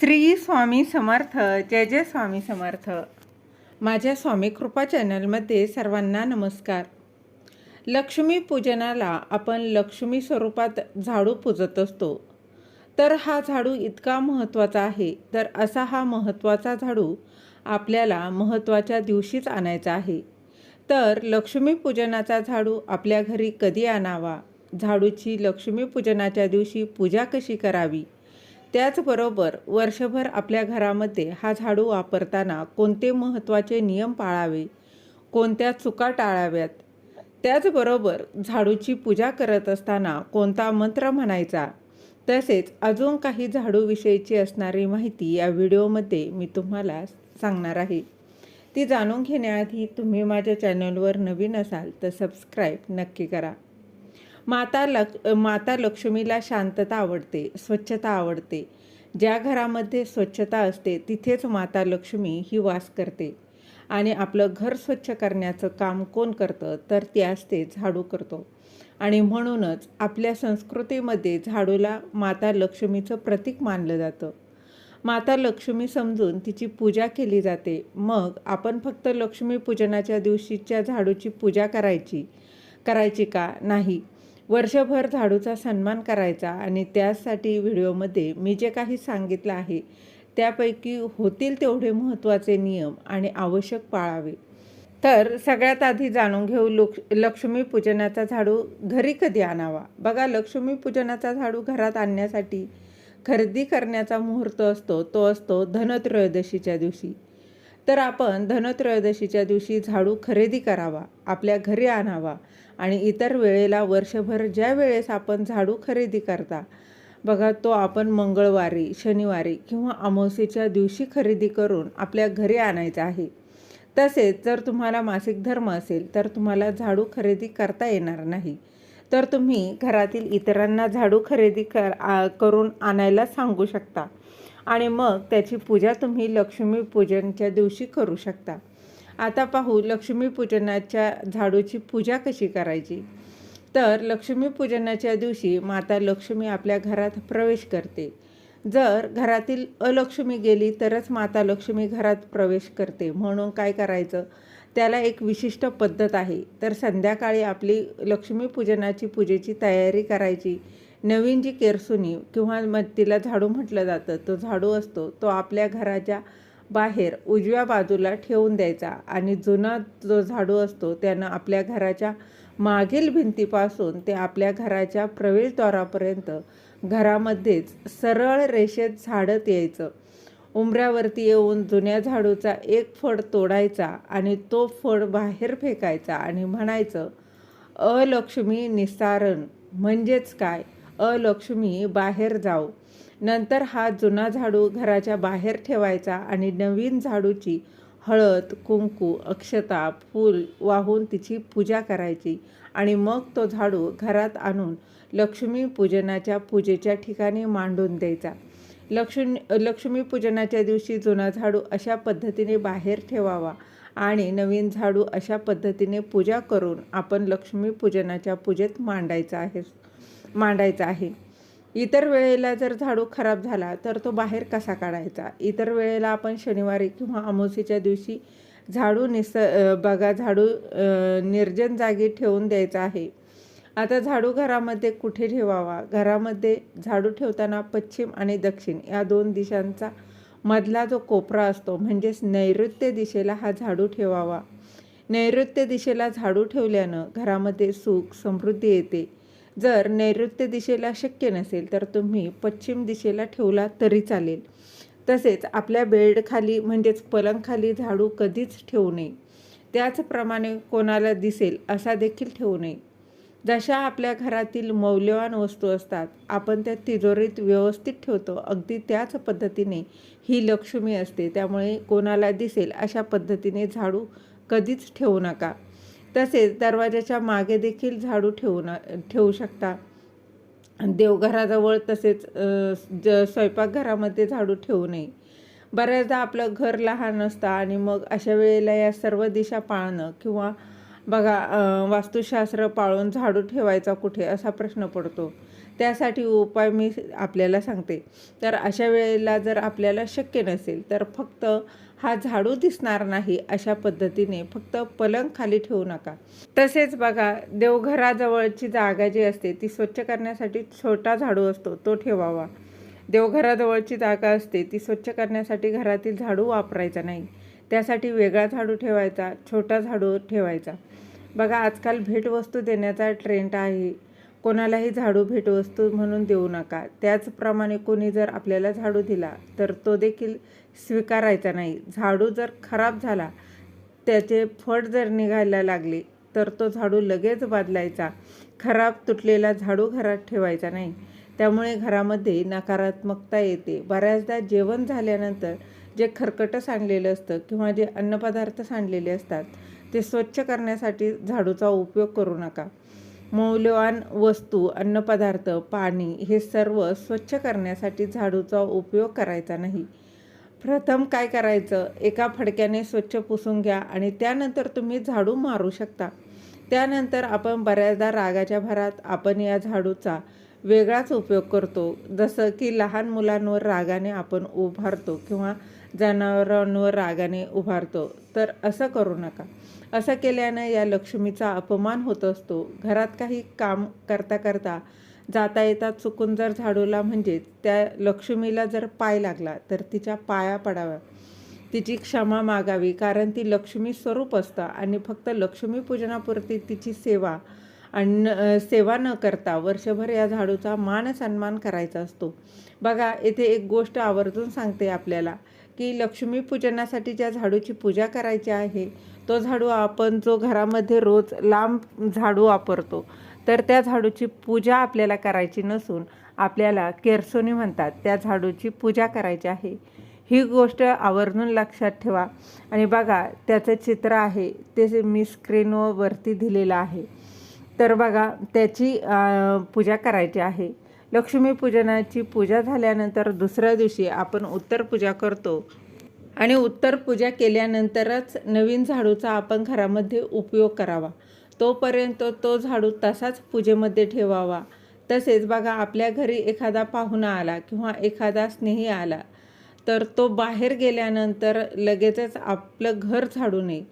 श्री स्वामी समर्थ जय जय स्वामी समर्थ. माझ्या स्वामी कृपा चॅनलमध्ये सर्वांना नमस्कार. लक्ष्मी पूजनाला आपण लक्ष्मी स्वरूपात झाडू पूजत असतो. तर हा झाडू इतका महत्त्वाचा आहे तर असा हा महत्त्वाचा झाडू आपल्याला महत्त्वाच्या दिवशीच आणायचा आहे. तर लक्ष्मीपूजनाचा झाडू आपल्या घरी कधी आणावा? झाडूची लक्ष्मीपूजनाच्या दिवशी पूजा कशी करावी? त्याचबरोबर वर्षभर आपल्या घरामध्ये हा झाडू वापरताना कोणते महत्त्वाचे नियम पाळावे? कोणत्या चुका टाळाव्यात? त्याचबरोबर झाडूची पूजा करत असताना कोणता मंत्र म्हणायचा? तसेच अजून काही झाडूविषयीची असणारी माहिती या व्हिडिओमध्ये मी तुम्हाला सांगणार आहे. ती जाणून घेण्याआधी तुम्ही माझ्या चॅनलवर नवीन असाल तर सबस्क्राईब नक्की करा. माता लक्ष माता लक्ष्मीला शांतता आवडते स्वच्छता आवडते. ज्या घरामध्ये स्वच्छता असते तिथेच माता लक्ष्मी ही वास करते. आणि आपलं घर स्वच्छ करण्याचं काम कोण करतं तर ते असते झाडू करतो. आणि म्हणूनच आपल्या संस्कृतीमध्ये झाडूला माता लक्ष्मीचं प्रतीक मानलं जातं. माता लक्ष्मी समजून तिची पूजा केली जाते. मग आपण फक्त लक्ष्मीपूजनाच्या दिवशीच्या झाडूची पूजा करायची करायची का? नाही. वर्षभर झाडूचा सन्मान करायचा आणि त्यासाठी व्हिडिओमध्ये मी जे काही सांगितलं आहे त्यापैकी होतील तेवढे महत्त्वाचे नियम आणि आवश्यक पाळावे. तर सगळ्यात आधी जाणून घेऊ लक्ष लक्ष्मीपूजनाचा झाडू घरी कधी आणावा? बघा लक्ष्मीपूजनाचा झाडू घरात आणण्यासाठी खरेदी करण्याचा मुहूर्त असतो तो असतो धनत्रयोदशीच्या दिवशी. तर आपण धनत्रयोदशीच्या दिवशी झाडू खरेदी करावा आपल्या घरी आणावा आणि इतर वेळेला वर्षभर ज्या वेळेस आपण झाडू खरेदी करता बघा तो आपण मंगळवारी शनिवारी किंवा अमावस्येच्या दिवशी खरेदी करून आपल्या घरी आणायचा आहे. तसेच जर तुम्हाला मासिक धर्म असेल तर तुम्हाला झाडू खरेदी करता येणार नाही. तर तुम्ही घरातील इतरांना झाडू खरेदी कर आ- करून आणायला सांगू शकता. आणि मग त्याची पूजा तुम्ही लक्ष्मीपूजनच्या दिवशी करू शकता. आता पाहू लक्ष्मीपूजनाच्या झाडूची पूजा कशी करायची. तर लक्ष्मीपूजनाच्या दिवशी माता लक्ष्मी आपल्या घरात प्रवेश करते. जर घरातील अलक्ष्मी गेली तरच माता लक्ष्मी घरात प्रवेश करते. म्हणून काय करायचं? त्याला एक विशिष्ट पद्धत आहे. तर संध्याकाळी आपली लक्ष्मीपूजनाची पूजेची तयारी करायची. नवीन जी केरसुनी किंवा मग तिला झाडू म्हटलं जातं. तो झाडू असतो. तो आपल्या घराच्या बाहेर उजव्या बाजूला ठेवून द्यायचा आणि जुना जो झाडू असतो त्यानं आपल्या घराच्या मागील भिंतीपासून ते आपल्या घराच्या प्रवेशद्वारापर्यंत घरामध्येच सरळ रेषेत झाडत यायचं. उंबऱ्यावरती येऊन जुन्या झाडूचा एक फड तोडायचा आणि तो फड बाहेर फेकायचा आणि म्हणायचं अलक्ष्मी निस्तारण म्हणजेच काय? अलक्ष्मी बाहेर जाऊ. नंतर हा जुना झाडू घराच्या बाहेर ठेवायचा आणि नवीन झाडूची हळद कुंकू अक्षता फूल वाहून तिची पूजा करायची. आणि मग तो झाडू घरात आणून लक्ष्मीपूजनाच्या पूजेच्या ठिकाणी मांडून द्यायचा. लक्ष्मी लक्ष्मीपूजनाच्या दिवशी जुना झाडू अशा पद्धतीने बाहेर ठेवावा आणि नवीन झाडू अशा पद्धतीने पूजा करून आपण लक्ष्मीपूजनाच्या पूजेत मांडायचा आहे मांडायचा आहे. इतर वेळेला जर झाडू खराब झाला तर तो बाहेर कसा काढायचा? इतर वेळेला आपण शनिवारी किंवा अमावस्येच्या दिवशी झाडू निस बघा झाडू निर्जन जागी ठेवून द्यायचा आहे. आता झाडू घरामध्ये कुठे ठेवावा? घरामध्ये झाडू ठेवताना पश्चिम आणि दक्षिण या दोन दिशांचा मधला जो कोपरा असतो म्हणजेच नैऋत्य दिशेला हा झाडू ठेवावा. नैऋत्य दिशेला झाडू ठेवल्यानं घरामध्ये सुख समृद्धी येते. जर नैऋत्य दिशेला शक्य नसेल तर तुम्ही पश्चिम दिशेला ठेवला तरी चालेल. तसेच आपल्या बेडखाली म्हणजेच पलंगखाली झाडू कधीच ठेवू नये. त्याचप्रमाणे कोणाला दिसेल असा देखील ठेवू नये. जशा आपल्या घरातील मौल्यवान वस्तू असतात आपण त्या तिजोरीत व्यवस्थित ठेवतो. अगदी त्याच पद्धतीने ही लक्ष्मी असते. त्यामुळे कोणाला दिसेल अशा पद्धतीने झाडू कधीच ठेवू नका. तसेच दरवाजाच्या मागे देखील झाडू ठेवू ठेवू शकता. देवघराजवळ तसेच ज स्वयंपाकघरामध्ये झाडू ठेवू नये. बऱ्याचदा आपलं घर लहान असतं आणि मग अशा वेळेला या सर्व दिशा पाळणं किंवा बघा वास्तुशास्त्र पाळून झाडू ठेवायचा कुठे असा प्रश्न पडतो. त्यासाठी उपाय मी आपल्याला सांगते. तर अशा वेळेला जर आपल्याला शक्य नसेल तर फक्त हा झाडू दिसणार नाही अशा पद्धतीने फक्त पलंग खाली ठेवू नका. तसेच बघा देवघराजवळची जागा जी असते ती स्वच्छ करण्यासाठी छोटा झाडू असतो तो ठेवावा. देवघराजवळची जागा असते ती स्वच्छ करण्यासाठी घरातील झाडू वापरायचा नाही. त्यासाठी वेगळा झाडू ठेवायचा छोटा झाडू ठेवायचा. बघा आजकाल भेटवस्तू देण्याचा ट्रेंड आहे. कोणालाही झाडू भेटवस्तू म्हणून देऊ नका. त्याचप्रमाणे कोणी जर आपल्याला झाडू दिला तर तो देखील स्वीकारायचा नाही. झाडू जर खराब झाला त्याचे फट जर निघायला लागले तर तो झाडू लगेच बदलायचा. खराब तुटलेला झाडू घरात ठेवायचा नाही. त्यामुळे घरामध्ये नकारात्मकता येते. बऱ्याचदा जेवण झाल्यानंतर जे खरकटं सांडलेलं असतं किंवा जे अन्नपदार्थ सांडलेले असतात ते स्वच्छ करण्यासाठी झाडूचा उपयोग करू नका. मौल्यवान वस्तू अन्नपदार्थ पाणी हे सर्व स्वच्छ करण्यासाठी झाडूचा उपयोग करायचा नाही. प्रथम काय करायचं? एका फडक्याने स्वच्छ पुसून घ्या आणि त्यानंतर तुम्ही झाडू मारू शकता. त्यानंतर आपण बऱ्याचदा रागाच्या भरात आपण या झाडूचा वेगळाच उपयोग करतो. जसं की लहान मुलांवर रागाने आपण उभारतो किंवा जनावरांवर रागाने उभारतो. तर असं करू नका. असं केल्यानं या लक्ष्मीचा अपमान होत असतो. घरात काही काम करता करता जाता येता चुकून जर झाडूला म्हणजे त्या लक्ष्मीला जर पाय लागला तर तिच्या पाया पडाव्या. तिची क्षमा मागावी कारण ती लक्ष्मी स्वरूप असतं आणि फक्त लक्ष्मीपूजनापुरती तिची सेवा आणि सेवा न करता वर्षभर या झाडूचा मान सन्मान करायचा असतो. बघा येथे एक गोष्ट आवर्जून सांगते आपल्याला की लक्ष्मीपूजनासाठी ज्या झाडूची पूजा करायची आहे तो झाडू आपण जो घरामध्ये रोज लांब झाडू वापरतो तर त्या झाडूची पूजा आपल्याला करायची नसून आपल्याला केरसोनी म्हणतात त्या झाडूची पूजा करायची आहे. ही गोष्ट आवर्जून लक्षात ठेवा. आणि बघा त्याचं चित्र आहे ते मी स्क्रीनवरती दिलेलं आहे. तर बघा त्याची पूजा करायची आहे. लक्ष्मीपूजनाची पूजा झाल्यानंतर दुसऱ्या दिवशी आपण उत्तर पूजा करतो. आणि उत्तर पूजा केल्यानंतरच नवीन झाडूचा आपण घरामध्ये उपयोग करावा. तोपर्यंत तो झाडू तसाच पूजेमध्ये ठेवावा. तसेच बघा आपल्या घरी एखादा पाहुणा आला किंवा एखादा स्नेही आला तर तो बाहेर गेल्यानंतर लगेचच आपलं घर झाडू नये.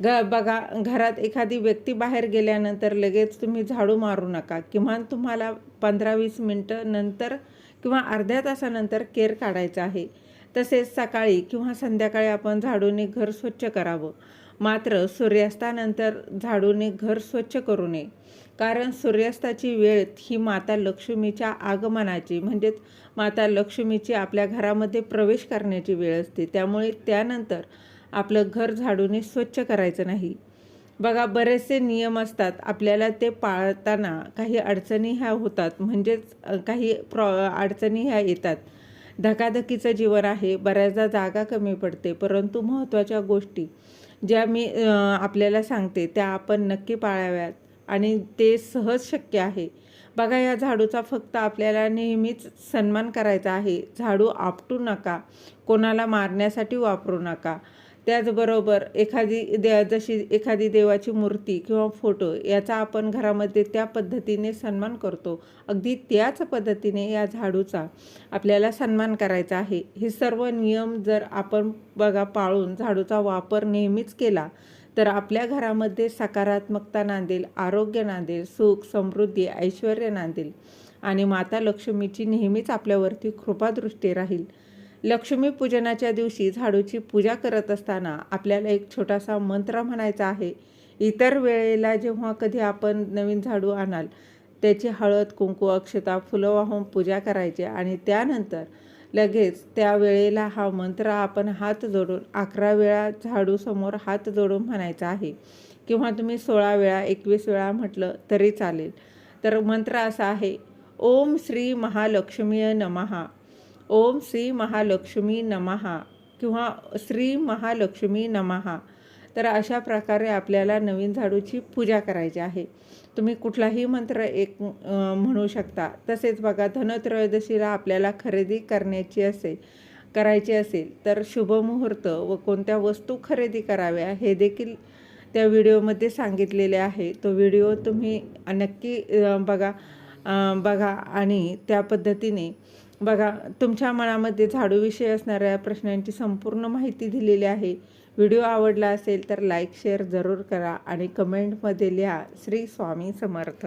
ग बघा घरात एखादी व्यक्ती बाहेर गेल्यानंतर लगेच तुम्ही झाडू मारू नका किमान तुम्हाला पंधरा वीस मिनटं नंतर किंवा अर्ध्या तासानंतर केर काढायचा आहे. तसेच सकाळी किंवा संध्याकाळी आपण झाडूने घर स्वच्छ करावं. मात्र सूर्यास्तानंतर झाडूने घर स्वच्छ करू नये. कारण सूर्यास्ताची वेळ ही माता लक्ष्मीच्या आगमनाची म्हणजेच माता लक्ष्मीची आपल्या घरामध्ये प्रवेश करण्याची वेळ असते. त्यामुळे त्यानंतर आपलं घर झाडूने स्वच्छ करायचं नाही. बघा बरेचसे नियम असतात. आपल्याला ते पाळताना काही अडचणी ह्या होतात. म्हणजेच काही प्रॉ अडचणी ह्या येतात. धकाधकीचं जीवन आहे बऱ्याचदा जागा कमी पडते. परंतु महत्त्वाच्या गोष्टी ज्या मी आपल्याला सांगते त्या आपण नक्की पाळाव्यात. आणि ते सहज शक्य आहे. बघा या झाडूचा फक्त आपल्याला नेहमीच सन्मान करायचा आहे. झाडू आपटू नका. कोणाला मारण्यासाठी वापरू नका. त्याचबरोबर एखादी दे जशी एखादी देवाची मूर्ती किंवा फोटो याचा आपण घरामध्ये त्या पद्धतीने सन्मान करतो. अगदी त्याच पद्धतीने या झाडूचा आपल्याला सन्मान करायचा आहे. हे सर्व नियम जर आपण बघा पाळून झाडूचा वापर नेहमीच केला तर आपल्या घरामध्ये सकारात्मकता नांदेल आरोग्य नांदेल सुख समृद्धी ऐश्वर नांदेल आणि माता लक्ष्मीची नेहमीच आपल्यावरती कृपादृष्टी राहील. लक्ष्मीपूजनाच्या दिवशी झाडूची पूजा करत असताना आपल्याला एक छोटासा मंत्र म्हणायचा आहे. इतर वेळेला जेव्हा कधी आपण नवीन झाडू आणाल त्याची हळद कुंकू अक्षता फुलं वाहून पूजा करायची आणि त्यानंतर लगेच त्या वेळेला हा मंत्र आपण हात जोडून अकरा वेळा झाडूसमोर हात जोडून म्हणायचा आहे. किंवा तुम्ही सोळा वेळा एकवीस वेळा म्हटलं तरी चालेल. तर मंत्र असा आहे. ओम श्री महालक्ष्मीय नमहा ओम श्री महालक्ष्मी नमहा किंवा श्री महालक्ष्मी नमहा तर अशा प्रकारे आपल्याला नवीन झाडूची पूजा करायची आहे. तुम्ही कुठलाही मंत्र एक म्हणू शकता. तसेच बघा धनत्रयोदशीला आपल्याला खरेदी करण्याची असेल करायची असेल तर शुभमुहूर्त व कोणत्या वस्तू खरेदी कराव्या हे देखील त्या व्हिडिओमध्ये सांगितलेले आहे. तो व्हिडिओ तुम्ही नक्की बघा बघा आणि त्या पद्धतीने बघा तुमच्या मनामध्ये झाडूविषयी असणाऱ्या प्रश्नांची संपूर्ण माहिती दिलेली आहे. व्हिडिओ आवडला असेल तर लाईक शेअर जरूर करा आणि कमेंटमध्ये लिहा श्री स्वामी समर्थ.